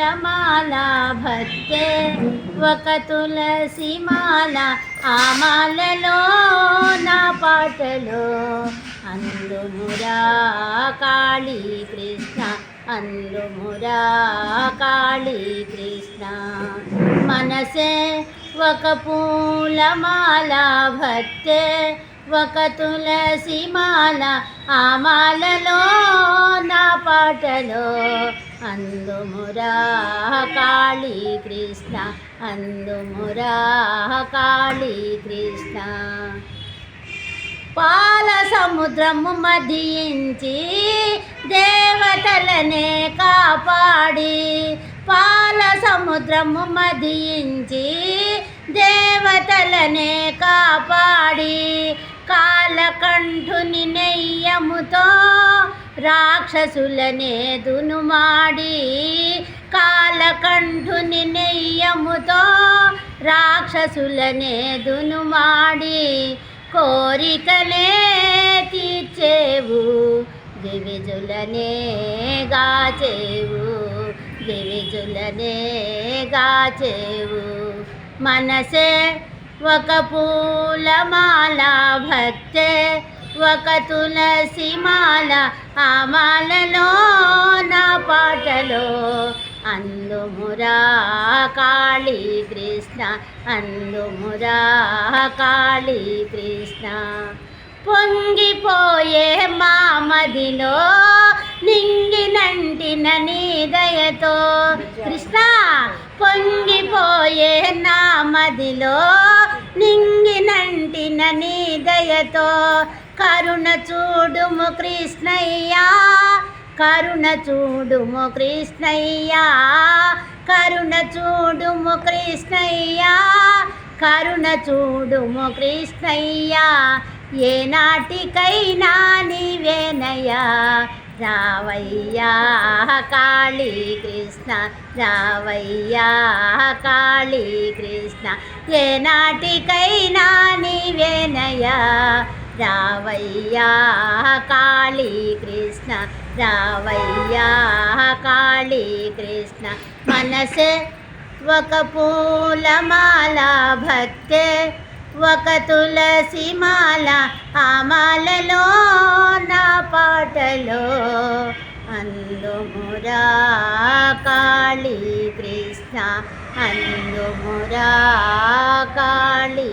పూలమాల భక్తే ఒక తులసి మాల ఆ మాలలో నా పాటలో. అందుమురా కాళీ కృష్ణ అందుమురా కాళీ కృష్ణ. మనసే ఒక పూలమాల భక్తే ఒక తులసి మాల ఆ మాలలో నా పాటలో. అందుమురా కాళీ కృష్ణ అందుమురా కాళీ కృష్ణ. పాల సముద్రము మధించి దేవతలనే కాపాడి పాల సముద్రము మధించి దేవతలనే కాపాడి కాలకంఠుని నెయ్యముతో రాక్షసులనే దునుమాడి కాలకంఠుని నెయ్యముతో రాక్షసులనే దునుమాడి కోరికలే తీర్చేవు దివిజులనే గాచేవు దివిజులనే గాచేవు. మనసే ఒక పూలమాల భక్తే ఒక తులసి మాల ఆ మాలలో నా పాటలో. అందుమురా కాళీ కృష్ణ అందుమురా కాళీ కృష్ణ. పొంగిపోయే మామదిలో నింగినంటిన నీ దయతో. కృష్ణ పొంగిపోయే నా మదిలో నింగినంటిన నీ దయతో. కరుణ చూడుము కృష్ణయ్యా. కరుణ చూడుము కృష్ణయ్యా. కరుణ చూడుము కృష్ణయ్యా. కరుణ చూడుము కృష్ణయ్యా. ఏ నాటికైనా నీవేనయ్యా రావయ్యా కాళీ కృష్ణ. రావయ్యా కాళీ కృష్ణ. ఏ నాటికైనా నీవేనయ్యా రావయ్యా కాళీ కృష్ణ. రావయ్యా కాళీ కృష్ణ. మనసే ఒక పూలమాల భక్తే ఒక తులసి మాల ఆ మాలలో నా పాటలో అందుమురా కాళీ కృష్ణ అందుమురా కాళీ